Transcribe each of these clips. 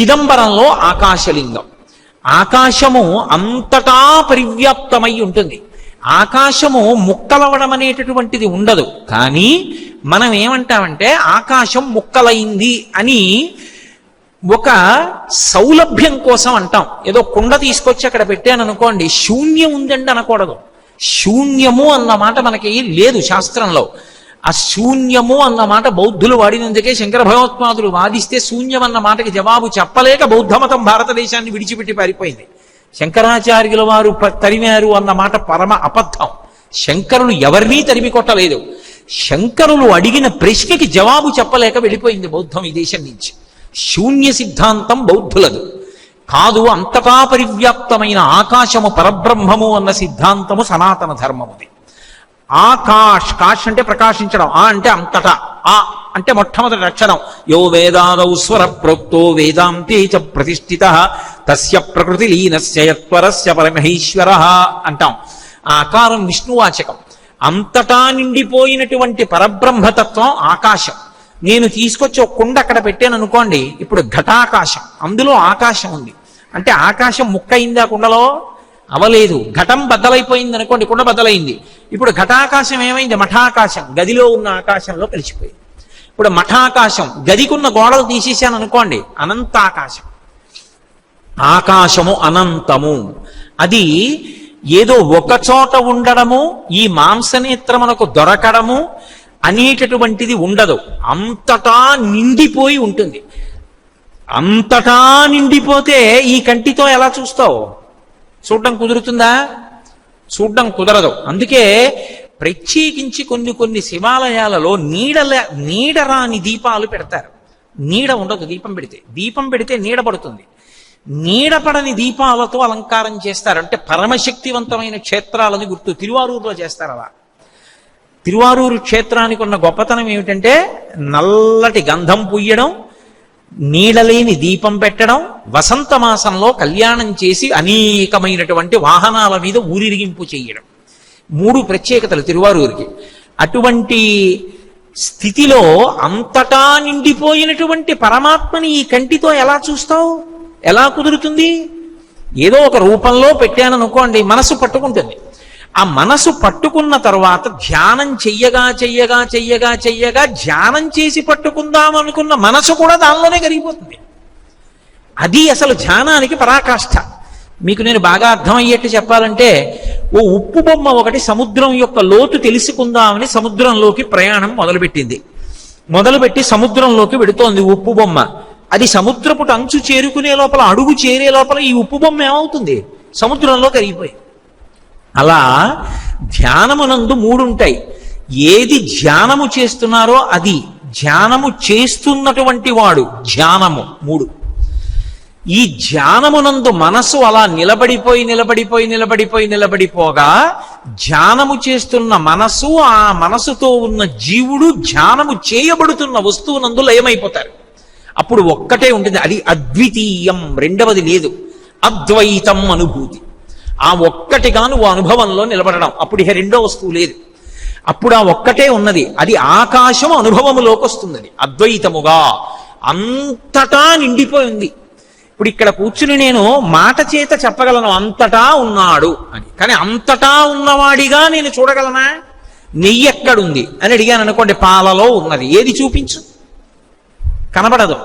చిదంబరంలో ఆకాశలింగం. ఆకాశము అంతటా పరివ్యాప్తమై ఉంటుంది. ఆకాశము ముక్కలవడం అనేటటువంటిది ఉండదు. కానీ మనం ఏమంటామంటే ఆకాశం ముక్కలైంది అని ఒక సౌలభ్యం కోసం అంటాం. ఏదో కుండ తీసుకొచ్చి అక్కడ పెట్టాను అనుకోండి శూన్యం ఉందండి అనకూడదు. శూన్యము అన్న మాట మనకి లేదు శాస్త్రంలో. ఆ శూన్యము అన్న మాట బౌద్ధులు వాడినందుకే శంకర భగవత్పాదులు వాదిస్తే శూన్యం అన్న మాటకి జవాబు చెప్పలేక బౌద్ధమతం భారతదేశాన్ని విడిచిపెట్టి పారిపోయింది. శంకరాచార్యుల వారు తరిమారు అన్న మాట పరమ అబద్ధం. శంకరులు ఎవరినీ తరిమి కొట్టలేదు. శంకరులు అడిగిన ప్రశ్నకి జవాబు చెప్పలేక వెళ్ళిపోయింది బౌద్ధం ఈ దేశం నుంచి. శూన్య సిద్ధాంతం బౌద్ధులదు. కాదు అంతటా పరివ్యాప్తమైన ఆకాశము పరబ్రహ్మము అన్న సిద్ధాంతము సనాతన ధర్మముది. ఆకాష్ కాష్ అంటే ప్రకాశించడం ఆ అంటే అంతటా ఆ అంటే మొట్టమొదటి అక్షరం యో వేదాదౌ స్వర ప్రోక్తో వేదాంతే చ ప్రతిష్ఠిత తస్య ప్రకృతి లీనస్యత్వరస్య పరమహేశ్వర అంటాం. ఆ ఆకారం విష్ణువాచకం. అంతటా నిండిపోయినటువంటి పరబ్రహ్మతత్వం ఆకాశం. నేను తీసుకొచ్చి ఒక కుండ అక్కడ పెట్టాను అనుకోండి ఇప్పుడు ఘటాకాశం అందులో ఆకాశం ఉంది. అంటే ఆకాశం ముక్కయిందా కుండలో? అవలేదు. ఘటం బద్దలైపోయింది అనుకోండి కుండ బద్దలైంది. ఇప్పుడు ఘటాకాశం ఏమైంది? మఠాకాశం. గదిలో ఉన్న ఆకాశంలో కలిసిపోయింది. ఇప్పుడు మఠాకాశం గదికున్న గోడలు తీసేసాను అనుకోండి అనంతాకాశం. ఆకాశము అనంతము. అది ఏదో ఒక చోట ఉండడము ఈ మాంసనేత్రమునకు దొరకడము అనేటటువంటిది ఉండదు. అంతటా నిండిపోయి ఉంటుంది. అంతటా నిండిపోతే ఈ కంటితో ఎలా చూస్తావు? చూడడం కుదురుతుందా? చూడడం కుదరదు. అందుకే ప్రత్యేకించి కొన్ని కొన్ని శివాలయాలలో నీడల నీడరాని దీపాలు పెడతారు. నీడ ఉండదు దీపం పెడితే. దీపం పెడితే నీడ పడుతుంది. నీడపడని దీపాలతో అలంకారం చేస్తారు. అంటే పరమశక్తివంతమైన క్షేత్రాలని గుర్తు తిరువారూరులో చేస్తారు అలా. తిరువారూరు క్షేత్రానికి ఉన్న గొప్పతనం ఏమిటంటే నల్లటి గంధం పుయ్యడం నీడలేని దీపం పెట్టడం వసంత మాసంలో కళ్యాణం చేసి అనేకమైనటువంటి వాహనాల మీద ఊరిరిగింపు చేయడం. మూడు ప్రత్యేకతలు తిరువారూరికి. అటువంటి స్థితిలో అంతటా నిండిపోయినటువంటి పరమాత్మని ఈ కంటితో ఎలా చూస్తావు? ఎలా కుదురుతుంది? ఏదో ఒక రూపంలో పెట్టాననుకోండి మనసు పట్టుకుంటుంది. ఆ మనసు పట్టుకున్న తర్వాత ధ్యానం చెయ్యగా చెయ్యగా చెయ్యగా చెయ్యగా ధ్యానం చేసి పట్టుకుందాం అనుకున్న మనసు కూడా దానిలోనే కరిగిపోతుంది. అది అసలు ధ్యానానికి పరాకాష్ఠ మీకు నేను బాగా అర్థమయ్యేట్టు చెప్పాలంటే ఓ ఉప్పు బొమ్మ ఒకటి సముద్రం యొక్క లోతు తెలుసుకుందామని సముద్రంలోకి ప్రయాణం మొదలుపెట్టింది. మొదలుపెట్టి సముద్రంలోకి వెడుతోంది ఉప్పు బొమ్మ. అది సముద్రపుట అంచు చేరుకునే లోపల అడుగు చేరే లోపల ఈ ఉప్పు బొమ్మ ఏమవుతుంది? సముద్రంలో కరిగిపోయింది. అలా ధ్యానమునందు మూడుంటాయి. ఏది ధ్యానము చేస్తున్నారో అది ధ్యానము చేస్తున్నటువంటి వాడు ధ్యానము మూడు. ఈ ధ్యానమునందు మనసు అలా నిలబడిపోయి నిలబడిపోయి నిలబడిపోయి నిలబడిపోగా ధ్యానము చేస్తున్న మనసు ఆ మనసుతో ఉన్న జీవుడు ధ్యానము చేయబడుతున్న వస్తువునందు లయమైపోతారు. అప్పుడు ఒక్కటే ఉంటుంది. అది అద్వితీయం రెండవది లేదు. అద్వైతం అనుభూతి. ఆ ఒక్కటిగా నువ్వు అనుభవంలో నిలబడడం. అప్పుడు ఇక రెండో వస్తువు లేదు. అప్పుడు ఆ ఒక్కటే ఉన్నది. అది ఆకాశం అనుభవములోకి వస్తుంది అది అద్వైతముగా అంతటా నిండిపోయి ఉంది. ఇప్పుడు ఇక్కడ కూర్చుని నేను మాట చేత చెప్పగలను. అంతటా ఉన్నాడు అని. కానీ అంతటా ఉన్నవాడిగా నేను చూడగలనా? నెయ్యి ఎక్కడుంది అని అడిగాను అనుకోండి పాలలో ఉన్నది. ఏది చూపించు? కనబడదు.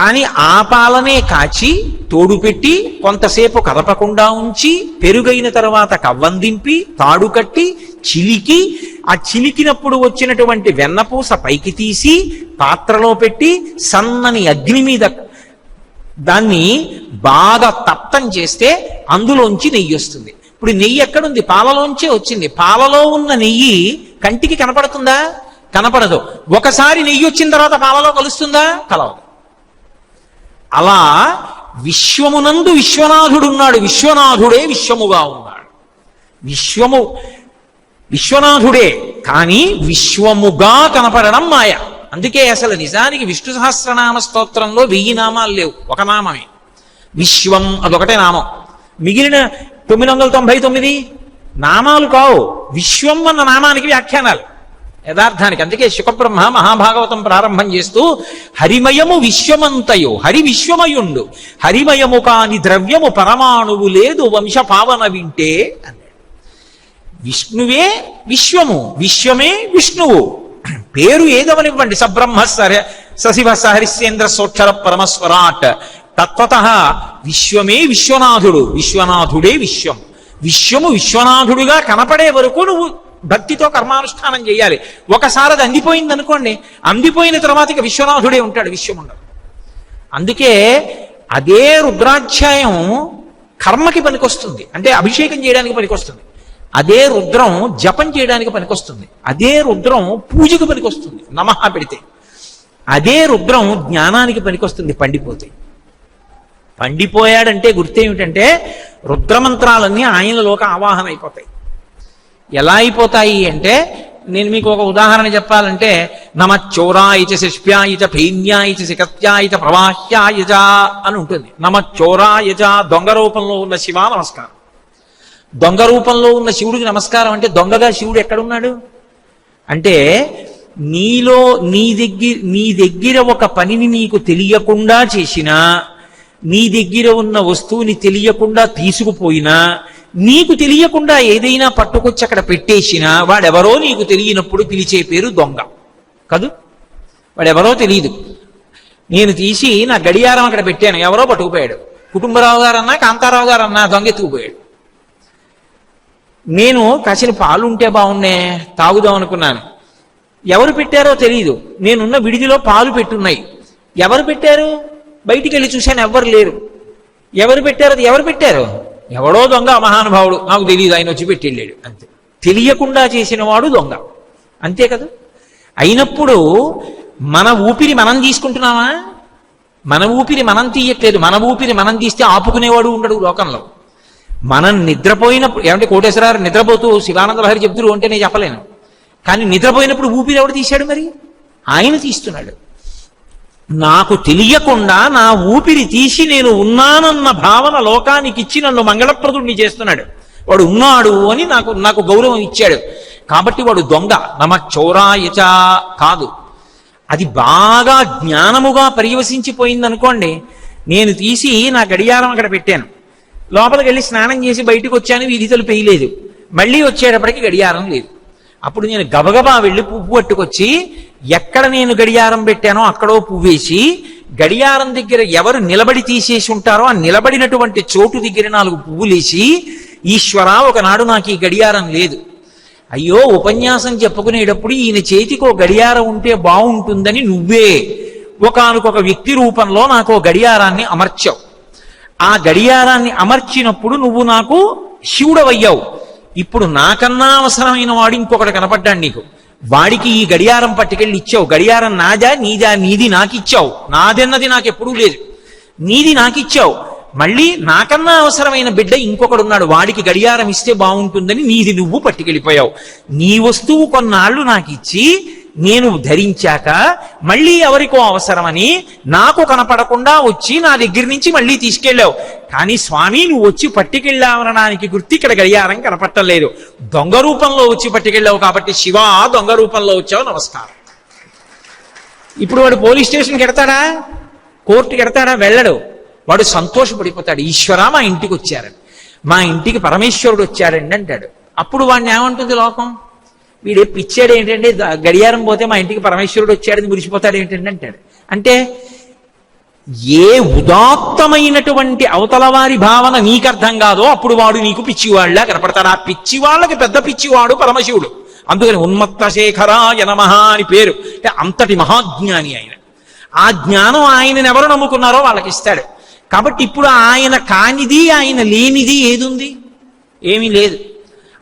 కానీ ఆ పాలనే కాచి తోడుపెట్టి కొంతసేపు కదపకుండా ఉంచి పెరుగైన తర్వాత కవ్వం దింపి తాడు కట్టి చిలికి ఆ చిలికినప్పుడు వచ్చినటువంటి వెన్నపూస పైకి తీసి పాత్రలో పెట్టి సన్నని అగ్ని మీద దాన్ని బాగా తప్తం చేస్తే అందులోంచి నెయ్యి వస్తుంది. ఇప్పుడు నెయ్యి ఎక్కడుంది? పాలలోంచే వచ్చింది. పాలలో ఉన్న నెయ్యి కంటికి కనపడుతుందా? కనపడదు. ఒకసారి నెయ్యి వచ్చిన తర్వాత పాలలో కలుస్తుందా? కలవదు. అలా విశ్వమునందు విశ్వనాథుడున్నాడు. విశ్వనాథుడే విశ్వముగా ఉన్నాడు. విశ్వము విశ్వనాథుడే కానీ విశ్వముగా కనపడడం మాయ. అందుకే అసలు నిజానికి విష్ణు సహస్రనామ స్తోత్రంలో వెయ్యి నామాలు లేవు. ఒక నామమే. విశ్వం అదొకటే నామం. మిగిలిన తొమ్మిది వందల తొంభై తొమ్మిది నామాలు కావు. విశ్వం అన్న నామానికి వ్యాఖ్యానాలు. యథార్థానికి అందుకే శుకబ్రహ్మ మహాభాగవతం ప్రారంభం చేస్తూ హరిమయము విశ్వమంతయు హరి విశ్వమయుండు హరిమయము కాని ద్రవ్యము పరమాణువు లేదు వంశ పావన వింటే అన్నాడు. విష్ణువే విశ్వము విశ్వమే విష్ణువు. పేరు ఏదవనివ్వండి సబ్రహ్మ సర సశివ సహరిశ్చేంద్ర సోక్షర పరమస్వరాట్. తత్వత విశ్వమే విశ్వనాథుడు విశ్వనాథుడే విశ్వం. విశ్వము విశ్వనాథుడుగా కనపడే వరకు నువ్వు భక్తితో కర్మానుష్ఠానం చేయాలి. ఒకసారి అది అందిపోయింది అనుకోండి అందిపోయిన తర్వాత ఇక విశ్వనాథుడే ఉంటాడు విశ్వం ఉండదు. అందుకే అదే రుద్రాధ్యాయం కర్మకి పనికొస్తుంది. అంటే అభిషేకం చేయడానికి పనికొస్తుంది. అదే రుద్రం జపం చేయడానికి పనికొస్తుంది. అదే రుద్రం పూజకు పనికొస్తుంది. నమః పెడితే. అదే రుద్రం జ్ఞానానికి పనికొస్తుంది పండిపోతే. పండిపోయాడంటే గుర్తేమిటంటే రుద్రమంత్రాలన్నీ ఆయనలోకి ఆవాహన అయిపోతాయి ఎలా అయిపోతాయి అంటే నేను మీకు ఒక ఉదాహరణ చెప్పాలంటే నమ చోరాయిచ శిష్ప్యాయిచ భైన్యాయిచ శికత్యాయిచ ప్రవాహ్యాయచ అని ఉంటుంది. నమ చోరాయచ దొంగ రూపంలో ఉన్న శివ నమస్కారం. దొంగ రూపంలో ఉన్న శివుడికి నమస్కారం అంటే దొంగగా శివుడు ఎక్కడున్నాడు? అంటే నీలో నీ దగ్గర నీ దగ్గర ఒక పనిని నీకు తెలియకుండా చేసినా నీ దగ్గర ఉన్న వస్తువుని తెలియకుండా తీసుకుపోయినా నీకు తెలియకుండా ఏదైనా పట్టుకొచ్చి అక్కడ పెట్టేసినా వాడెవరో నీకు తెలియనప్పుడు పిలిచే పేరు దొంగ. కాదు? వాడెవరో తెలియదు నేను తీసి నా గడియారం అక్కడ పెట్టాను. ఎవరో పట్టుకుపోయాడు. కుటుంబరావు గారన్నా కాంతారావు గారన్నా దొంగ ఎత్తుకుపోయాడు. నేను కాసిన పాలు ఉంటే బాగున్నే తాగుదాం అనుకున్నాను. ఎవరు పెట్టారో తెలియదు నేనున్న విడిదిలో పాలు పెట్టున్నాయి. ఎవరు పెట్టారు? బయటికి వెళ్ళి చూశాను ఎవ్వరు లేరు. ఎవరు పెట్టారు? అది ఎవరు పెట్టారు? ఎవడో దొంగ మహానుభావుడు. నాకు తెలియదు ఆయన వచ్చి పెట్టి వెళ్ళాడు. అంతే. తెలియకుండా చేసిన వాడు దొంగ. అంతే కదా? అయినప్పుడు మన ఊపిరి మనం తీసుకుంటున్నామా? మన ఊపిరి మనం తీయట్లేదు. మన ఊపిరి మనం తీస్తే ఆపుకునేవాడు ఉండడు లోకంలో. మనం నిద్రపోయినప్పుడు ఏమంటే కోటేశ్వరారు నిద్రపోతూ శివానంద లహరి చెప్తురు అంటే నేను చెప్పలేను. కానీ నిద్రపోయినప్పుడు ఊపిరి ఎవడు తీశాడు మరి? ఆయన తీస్తున్నాడు. నాకు తెలియకుండా నా ఊపిరి తీసి నేను ఉన్నానన్న భావన లోకానికి ఇచ్చి నన్ను మంగళప్రదుడిని చేస్తున్నాడు. వాడు ఉన్నాడు అని నాకు నాకు గౌరవం ఇచ్చాడు. కాబట్టి వాడు దొంగ. నమ చౌరాయచ కాదు. అది బాగా జ్ఞానముగా పర్యవసించిపోయింది అనుకోండి నేను తీసి నా గడియారం అక్కడ పెట్టాను. లోపలికి వెళ్ళి స్నానం చేసి బయటకు వచ్చాను వీధి తలుపు వేయలేదు మళ్ళీ వచ్చేటప్పటికి గడియారం లేదు. అప్పుడు నేను గబగబా వెళ్ళి పువ్వు పట్టుకొచ్చి ఎక్కడ నేను గడియారం పెట్టానో అక్కడో పువ్వేసి గడియారం దగ్గర ఎవరు నిలబడి తీసేసి ఉంటారో ఆ నిలబడినటువంటి చోటు దగ్గర నాలుగు పువ్వులేసి ఈశ్వర ఒకనాడు నాకు ఈ గడియారం లేదు. అయ్యో ఉపన్యాసం చెప్పుకునేటప్పుడు ఈయన చేతికి ఒక గడియారం ఉంటే బాగుంటుందని నువ్వే. ఒకనకొక వ్యక్తి రూపంలో నాకు గడియారాన్ని అమర్చావు. ఆ గడియారాన్ని అమర్చినప్పుడు నువ్వు నాకు శివుడవయ్యావు. ఇప్పుడు నాకన్నా అవసరమైన వాడు ఇంకొకటి కనపడ్డాడు నీకు. వాడికి ఈ గడియారం పట్టుకెళ్ళి ఇచ్చావు. గడియారం నాదా నీదా నీది నాకిచ్చావు. నాదెన్నది నాదన్నది నాకు ఎప్పుడూ లేదు. నీది నాకిచ్చావు. మళ్ళీ నాకన్నా అవసరమైన బిడ్డ ఇంకొకడు ఉన్నాడు వాడికి గడియారం ఇస్తే బాగుంటుందని నీది నువ్వు పట్టుకెళ్ళిపోయావు. నీ వస్తువు కొన్నాళ్ళు నాకు ఇచ్చి నేను ధరించాక మళ్ళీ ఎవరికో అవసరమని నాకు కనపడకుండా వచ్చి నా దగ్గర నుంచి మళ్ళీ తీసుకెళ్ళావు. కానీ స్వామి నువ్వు వచ్చి పట్టుకెళ్ళావనడానికి గుర్తు ఇక్కడ గడియారం కనపడటం లేదు. దొంగ రూపంలో వచ్చి పట్టుకెళ్ళావు కాబట్టి శివ దొంగ రూపంలో వచ్చావు. నమస్కారం. ఇప్పుడు వాడు పోలీస్ స్టేషన్కి ఎడతాడా కోర్టుకి ఎడతాడా వెళ్ళడు. వాడు సంతోషపడిపోతాడు. ఈశ్వర మా ఇంటికి వచ్చారని. మా ఇంటికి పరమేశ్వరుడు వచ్చాడండి అంటాడు. అప్పుడు వాడిని ఏమంటుంది లోకం? వీడే పిచ్చాడు ఏంటంటే గడియారం పోతే మా ఇంటికి పరమేశ్వరుడు వచ్చాడని మురిసిపోతాడు ఏంటంటే అంటాడు. అంటే ఏ ఉదాత్తమైనటువంటి అవతల వారి భావన నీకు అర్థం కాదో అప్పుడు వాడు నీకు పిచ్చివాళ్ళ కనపడతాడు. ఆ పిచ్చివాళ్ళకి పెద్ద పిచ్చివాడు పరమశివుడు. అందుకని ఉన్మత్త శేఖరాయ నమః అని పేరు. అంటే అంతటి మహాజ్ఞాని ఆయన. ఆ జ్ఞానం ఆయనని ఎవరు నమ్ముకున్నారో వాళ్ళకి ఇస్తాడు. కాబట్టి ఇప్పుడు ఆయన కానిది ఆయన లేనిది ఏది ఉంది ఏమీ లేదు.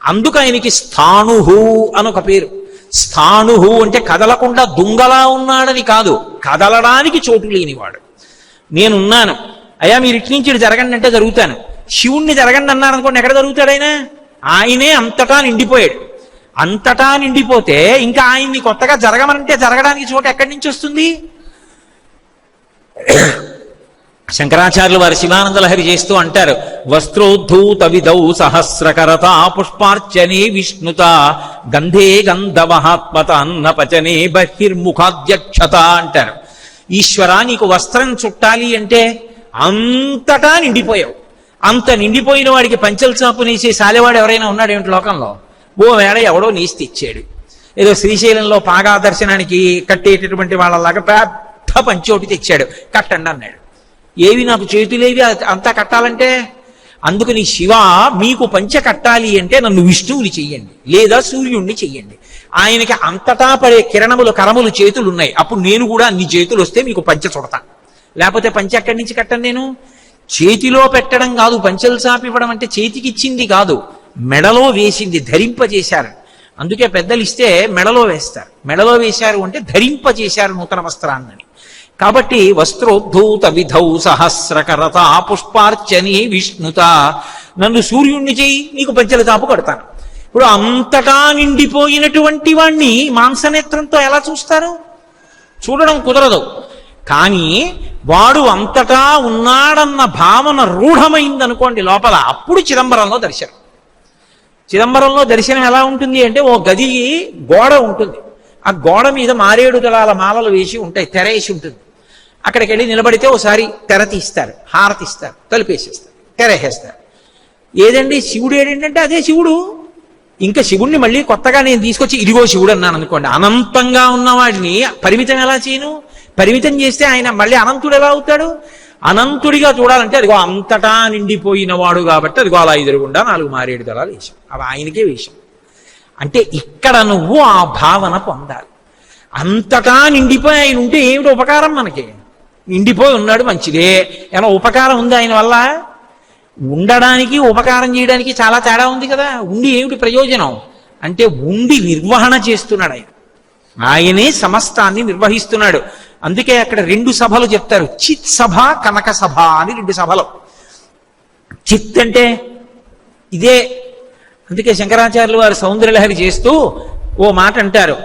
అందుకు ఆయనకి స్థాణుహు అని ఒక పేరు. స్థాణుహు అంటే కదలకుండా దుంగలా ఉన్నాడని కాదు కదలడానికి చోటు లేనివాడు. నేనున్నాను. అయ్యా మీరు ఇటు నుంచి జరగండి అంటే జరుగుతాను. శివుణ్ణి జరగండి అన్నారు అనుకోండి ఎక్కడ జరుగుతాడు ఆయన? ఆయనే అంతటా నిండిపోయాడు. అంతటా నిండిపోతే ఇంకా ఆయన్ని కొత్తగా జరగమనంటే జరగడానికి చోటు ఎక్కడి నుంచి వస్తుంది? శంకరాచార్యులు వారి శివానందలహరి చేస్తూ అంటారు వస్త్రోద్ధూత తవిధౌ సహస్రకరత పుష్పార్చనే విష్ణుత గంధే గంధవహాత్మత అన్నపచనే బహిర్ముఖాధ్యక్షత అంటారు. ఈశ్వర నీకు వస్త్రం చుట్టాలి అంటే అంతటా నిండిపోయావు. అంత నిండిపోయిన వాడికి పంచల చాపు నేసే సాలెవాడు ఎవరైనా ఉన్నాడేమిటి లోకంలో? ఓ వేళ ఎవడో నీసి తెచ్చాడు. ఏదో శ్రీశైలంలో పాగా దర్శనానికి కట్టేటటువంటి వాళ్ళలాగా పెద్ద పంచోటి తెచ్చాడు. కట్టండి అన్నాడు. ఏవి నాకు చేతులేవి అంతా కట్టాలంటే? అందుకని శివ మీకు పంచ కట్టాలి అంటే నన్ను విష్ణువుని చెయ్యండి లేదా సూర్యుణ్ణి చెయ్యండి. ఆయనకి అంతటా పడే కిరణములు కరములు చేతులు ఉన్నాయి అప్పుడు నేను కూడా అన్ని చేతులు వస్తే మీకు పంచ చుడతా. లేకపోతే పంచ ఎక్కడి నుంచి కట్టను నేను? చేతిలో పెట్టడం కాదు పంచలు చాపివ్వడం అంటే చేతికి ఇచ్చింది కాదు. మెడలో వేసింది ధరింపజేశారు. అందుకే పెద్దలు ఇస్తే మెడలో వేస్తారు. మెడలో వేశారు అంటే ధరింపజేశారు నూతన వస్త్రాన్ని. కాబట్టి వస్త్రోద్ధూత విధౌ సహస్రకరత పుష్పార్చని విష్ణుత. నన్ను సూర్యుణ్ణి చేయి నీకు పంచల తాపు కడతాను. ఇప్పుడు అంతటా నిండిపోయినటువంటి వాణ్ణి మాంసనేత్రంతో ఎలా చూస్తారు? చూడడం కుదరదు. కానీ వాడు అంతటా ఉన్నాడన్న భావన రూఢమైందనుకోండి లోపల. అప్పుడు చిదంబరంలో దర్శనం. చిదంబరంలో దర్శనం ఎలా ఉంటుంది అంటే ఓ గది గోడ ఉంటుంది. ఆ గోడ మీద మారేడు దళాల మాలలు వేసి ఉంటాయి తెరేసి ఉంటుంది. అక్కడికి వెళ్ళి నిలబడితే ఒకసారి తెర తీస్తారు హారతిస్తారు తలుపేసేస్తారు తెరేసేస్తారు ఏదండి శివుడు ఏడేంటంటే అదే శివుడు. ఇంకా శివుణ్ణి మళ్ళీ కొత్తగా నేను తీసుకొచ్చి ఇదిగో శివుడు అన్నాను అనుకోండి. అనంతంగా ఉన్నవాడిని పరిమితం ఎలా చేయను? పరిమితం చేస్తే ఆయన మళ్ళీ అనంతుడు ఎలా అవుతాడు? అనంతుడిగా చూడాలంటే అదిగో అంతటా నిండిపోయిన వాడు కాబట్టి అదిగో అలా ఎదురుగుండా నాలుగు మారేడు దళాలు వేశాం. అవి ఆయనకే వేశాం. అంటే ఇక్కడ నువ్వు ఆ భావన పొందాలి. అంతటా నిండిపోయి ఆయన ఉంటే ఏమిటి ఉపకారం మనకి? నిండిపోయి ఉన్నాడు మంచిదే. ఏమైనా ఉపకారం ఉంది ఆయన వల్ల? ఉండడానికి ఉపకారం చేయడానికి చాలా తేడా ఉంది కదా. ఉండి ఏమిటి ప్రయోజనం? అంటే ఉండి నిర్వహణ చేస్తున్నాడు ఆయన. ఆయనే సమస్తాన్ని నిర్వహిస్తున్నాడు. అందుకే అక్కడ రెండు సభలు చెప్తారు. చిత్ సభ కనక సభ అని రెండు సభలు. చిత్ అంటే ఇదే. అందుకే శంకరాచార్యులు వారు సౌందర్యలహరి చేస్తూ ఓ మాట అంటారు.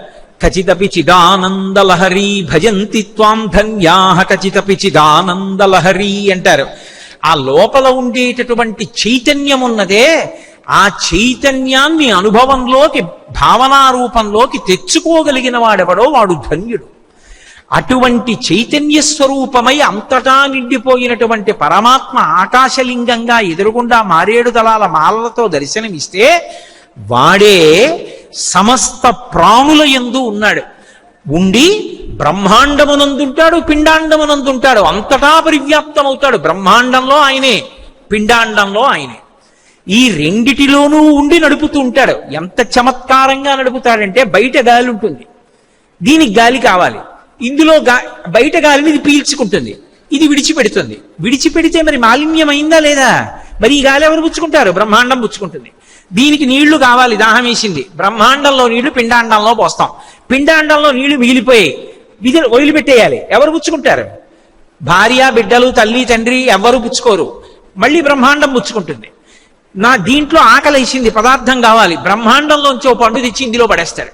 కచితపి చిదానందలహరి భజంతి త్వాం ధన్యాహ కచితపి చిదానందలహరి అంటారు. ఆ లోపల ఉండేటటువంటి చైతన్యం ఉన్నదే ఆ చైతన్యాన్ని అనుభవంలోకి భావనారూపంలోకి తెచ్చుకోగలిగిన వాడెవడో వాడు ధన్యుడు. అటువంటి చైతన్య స్వరూపమై అంతటా నిండిపోయినటువంటి పరమాత్మ ఆకాశలింగంగా ఎదురుగుండా మారేడు దళాల మాలలతో దర్శనమిస్తే వాడే సమస్త ప్రాణుల ఎందు ఉన్నాడు. ఉండి బ్రహ్మాండమునందుంటాడు పిండాండమునందుంటాడు. అంతటా పరివ్యాప్తమవుతాడు. బ్రహ్మాండంలో ఆయనే పిండాండంలో ఆయనే. ఈ రెండిటిలోనూ ఉండి నడుపుతూ ఉంటాడు ఎంత చమత్కారంగా నడుపుతాడంటే బయట గాలి ఉంటుంది దీనికి గాలి కావాలి. ఇందులో గా బయట గాలిని ఇది పీల్చుకుంటుంది. ఇది విడిచిపెడుతుంది. విడిచిపెడితే మరి మాలిన్యం అయిందా లేదా? మరి ఈ గాలి ఎవరు పుచ్చుకుంటారు? బ్రహ్మాండం పుచ్చుకుంటుంది. దీనికి నీళ్ళు కావాలి దాహం వేసింది. బ్రహ్మాండంలో నీళ్ళు పిండాండంలో పోస్తాం. పిండాండంలో నీళ్ళు మిగిలిపోయి విధి వదిలిపెట్టేయాలి ఎవరు పుచ్చుకుంటారు? భార్య బిడ్డలు తల్లి తండ్రి ఎవరు పుచ్చుకోరు. మళ్ళీ బ్రహ్మాండం పుచ్చుకుంటుంది. నా దీంట్లో ఆకలి వేసింది పదార్థం కావాలి. బ్రహ్మాండంలోంచి ఓ పండు తెచ్చి ఇందులో పడేస్తారు.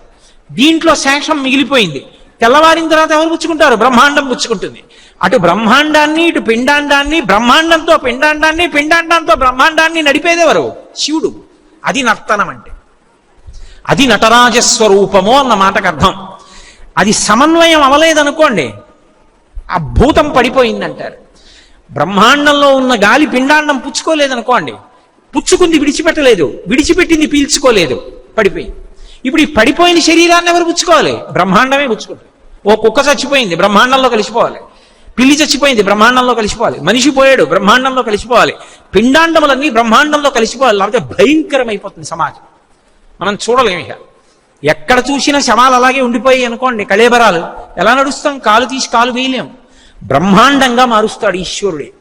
దీంట్లో శేషం మిగిలిపోయింది. తెల్లవారిన తర్వాత ఎవరు పుచ్చుకుంటారు? బ్రహ్మాండం పుచ్చుకుంటుంది. అటు బ్రహ్మాండాన్ని ఇటు పిండాండాన్ని బ్రహ్మాండంతో పిండాండాన్ని పిండాండంతో బ్రహ్మాండాన్ని నడిపేదెవరు శివుడు. అది నర్తనం అంటే అది నటరాజస్వరూపము అన్న మాటకు అర్థం. అది సమన్వయం అవలేదనుకోండి ఆ భూతం పడిపోయిందంటారు. బ్రహ్మాండంలో ఉన్న గాలి పిండాండం పుచ్చుకోలేదనుకోండి పుచ్చుకుంది విడిచిపెట్టలేదు విడిచిపెట్టింది పీల్చుకోలేదు పడిపోయింది. ఇప్పుడు ఈ పడిపోయిన శరీరాన్ని ఎవరు పుచ్చుకోవాలి? బ్రహ్మాండమే పుచ్చుకుంటారు ఓ కుక్క చచ్చిపోయింది బ్రహ్మాండంలో కలిసిపోవాలి. పిల్లి చచ్చిపోయింది బ్రహ్మాండంలో కలిసిపోవాలి. మనిషి పోయాడు బ్రహ్మాండంలో కలిసిపోవాలి. పిండాండములన్నీ బ్రహ్మాండంలో కలిసిపోవాలి లేకపోతే భయంకరమైపోతుంది సమాజం. మనం చూడలేము ఇక. ఎక్కడ చూసినా శవాలు అలాగే ఉండిపోయి అనుకోండి కళేబరాలు. ఎలా నడుస్తాం? కాలు తీసి కాలు వేయలేం. బ్రహ్మాండంగా మారుస్తాడు ఈశ్వరుడే.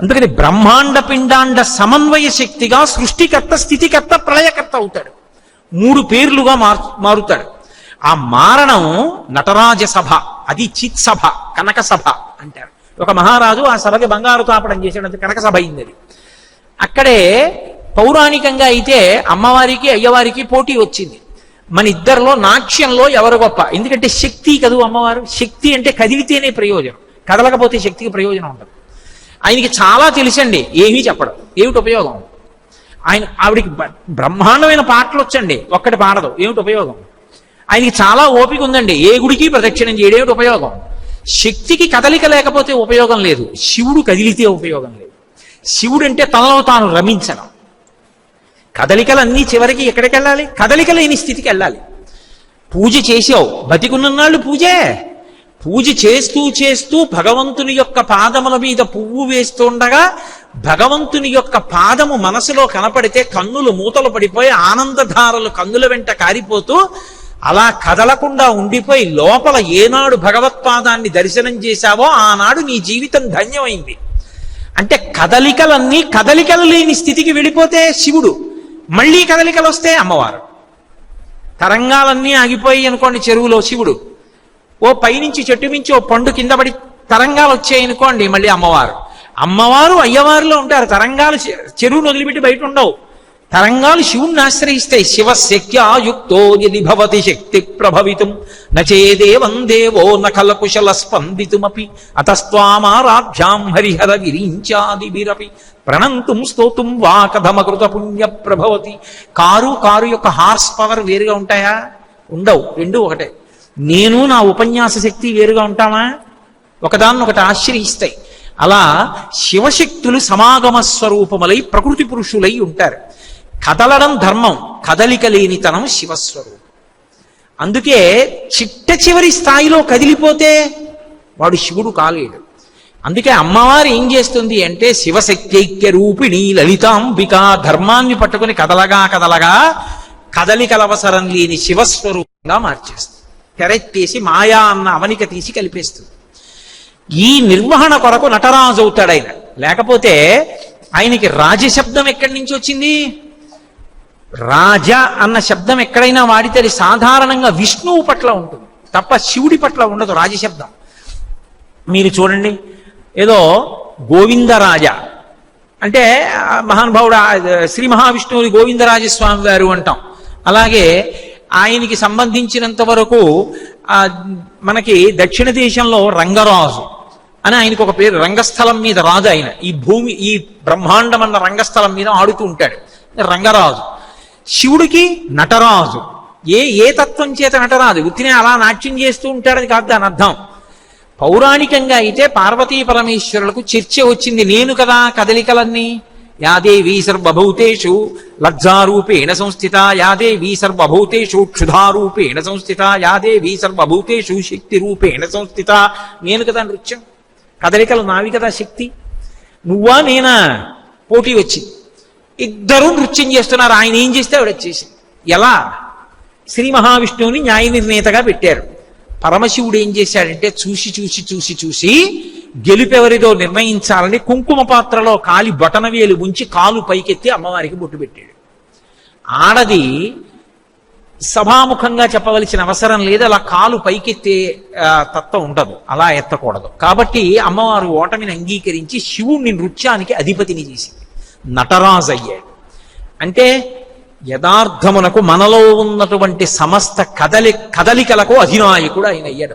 అందుకని బ్రహ్మాండ పిండాండ సమన్వయ శక్తిగా సృష్టికర్త స్థితికర్త ప్రళయకర్త అవుతాడు. మూడు పేర్లుగా మారు మారుతాడు. ఆ మారణం నటరాజ సభ అది చిత్ సభ కనక సభ అంటారు. ఒక మహారాజు ఆ సభకి బంగారు తాపడం చేసేటందుకు కనక సభ అయింది అది. అక్కడే పౌరాణికంగా అయితే అమ్మవారికి అయ్యవారికి పోటీ వచ్చింది. మన ఇద్దరిలో నాట్యంలో ఎవరు గొప్ప? ఎందుకంటే శక్తి కదూ అమ్మవారు? శక్తి అంటే కదిలితేనే ప్రయోజనం. కదలకపోతే శక్తికి ప్రయోజనం ఉండదు. ఆయనకి చాలా తెలుసండి ఏమీ చెప్పడం. ఏమిటి ఉపయోగం? ఆయన ఆవిడికి బ్రహ్మాండమైన పాటలు వచ్చండి ఒక్కటి పాడదు. ఏమిటి ఉపయోగం? ఆయనకి చాలా ఓపిక ఉందండి. ఏ గుడికి ప్రదక్షిణం చేయడం ఉపయోగం? శక్తికి కదలిక లేకపోతే ఉపయోగం లేదు. శివుడు కదిలితే ఉపయోగం లేదు. శివుడు అంటే తనలో తాను రమించడం. కదలికలన్నీ చివరికి ఎక్కడికి వెళ్ళాలి? కదలిక లేని స్థితికి వెళ్ళాలి. పూజ చేసావు బతికున్నన్నాళ్ళు పూజే. పూజ చేస్తూ చేస్తూ భగవంతుని యొక్క పాదముల మీద పువ్వు వేస్తుండగా భగవంతుని యొక్క పాదము మనసులో కనపడితే కన్నులు మూతలు పడిపోయి ఆనందధారలు కన్నుల వెంట కారిపోతూ అలా కదలకుండా ఉండిపోయి లోపల ఏనాడు భగవత్పాదాన్ని దర్శనం చేశావో ఆనాడు నీ జీవితం ధన్యమైంది. అంటే కదలికలన్నీ కదలికలు లేని స్థితికి వెళ్ళిపోతే శివుడు మళ్ళీ కదలికలు వస్తే అమ్మవారు. తరంగాలన్నీ ఆగిపోయి అనుకోండి చెరువులో శివుడు. ఓ పైనుంచి చెట్టు మించి ఓ పండు కింద పడి తరంగాలు వచ్చాయి అనుకోండి మళ్ళీ అమ్మవారు. అమ్మవారు అయ్యవారిలో ఉంటారు తరంగాలు చెరువును వదిలిపెట్టి బయట ఉండవు. తరంగాలు శివుణ్ణి ఆశ్రయిస్తాయి శివ శక్యాయుక్తో యది భవతి శక్తి ప్రభవితం. నచేదేవం దేవో నకలకుశల స్పందితుమపి. అతస్వామారాభ్యాం హరిహర విరించాదిభిరపి. ప్రణంతుం స్తోతుం వా కథమకృత పుణ్య ప్రభవతి. కారు కారు యొక్క హార్స్ పవర్ వేరుగా ఉంటాయా? ఉండవు రెండు ఒకటే. నేను నా ఉపన్యాస శక్తి వేరుగా ఉంటామా? ఒకదాన్నొకటి ఆశ్రయిస్తాయి. అలా శివశక్తులు సమాగమ స్వరూపములై ప్రకృతి పురుషులై ఉంటారు. కదలడం ధర్మం కదలిక లేనితనం శివస్వరూపం. అందుకే చిట్ట చివరి స్థాయిలో కదిలిపోతే వాడు శివుడు కాలేడు. అందుకే అమ్మవారు ఏం చేస్తుంది అంటే శివశక్తైక్య రూపిణి లలితాంబిక ధర్మాన్ని పట్టుకుని కదలగా కదలగా కదలికలవసరం లేని శివస్వరూపంగా మార్చేస్తుంది. తెరెత్తేసి మాయా అన్న అవనిక తీసి కలిపేస్తుంది. ఈ నిర్వహణ కొరకు నటరాజు అవుతాడు ఆయన. లేకపోతే ఆయనకి రాజశబ్దం ఎక్కడి నుంచి వచ్చింది? రాజ అన్న శబ్దం ఎక్కడైనా వాడితే అది సాధారణంగా విష్ణువు పట్ల ఉంటుంది. తప్ప శివుడి పట్ల ఉండదు రాజశబ్దం మీరు చూడండి. ఏదో గోవిందరాజ అంటే మహానుభావుడు శ్రీ మహావిష్ణువుని గోవిందరాజస్వామి వారు అంటాం. అలాగే ఆయనకి సంబంధించినంత వరకు మనకి దక్షిణ దేశంలో రంగరాజు అని ఆయనకు ఒక పేరు రంగస్థలం మీద రాజు ఆయన. ఈ భూమి ఈ బ్రహ్మాండం అన్న రంగస్థలం మీద ఆడుతూ ఉంటాడు. రంగరాజు. శివుడికి నటరాజు. ఏ ఏ తత్వం చేత నటరాజు? ఉత్తినే అలా నాట్యం చేస్తూ ఉంటాడని కాదు దాని అర్థం. పౌరాణికంగా అయితే పార్వతీ పరమేశ్వరులకు చర్చ వచ్చింది. నేను కదా కదలికలన్నీ? యాదేవీ సర్వభూతేషు లజ్జారూపేణ సంస్థిత. యాదేవీ సర్వభూతేషు క్షుధారూపేణ సంస్థిత. యాదేవీ సర్వభూతేషు శక్తి రూపేణ సంస్థిత. నేను కదా నృత్యం. కదలికలు నావి కదా శక్తి. నువ్వా నేనా? పోటీ వచ్చింది. ఇద్దరూ నృత్యం చేస్తున్నారు. ఆయన ఏం చేస్తే ఆవిడ వచ్చేసి ఎలా? శ్రీ మహావిష్ణువుని న్యాయ నిర్ణేతగా పెట్టారు. పరమశివుడు ఏం చేశాడంటే చూసి చూసి చూసి చూసి గెలుపెవరిదో నిర్ణయించాలని కుంకుమ పాత్రలో కాలి బొటనవేలు ఉంచి కాలు పైకెత్తి అమ్మవారికి బొట్టు పెట్టాడు. ఆడది సభాముఖంగా చెప్పవలసిన అవసరం లేదు. అలా కాలు పైకెత్తే తత్వం ఉండదు. అలా ఎత్తకూడదు. కాబట్టి అమ్మవారు ఓటమిని అంగీకరించి శివుణ్ణి నృత్యానికి అధిపతిని చేసింది. నటరాజు అయ్యాడు అంటే యథార్థమునకు మనలో ఉన్నటువంటి సమస్త కదలి కదలికలకు అధినాయకుడు ఆయన అయ్యాడు.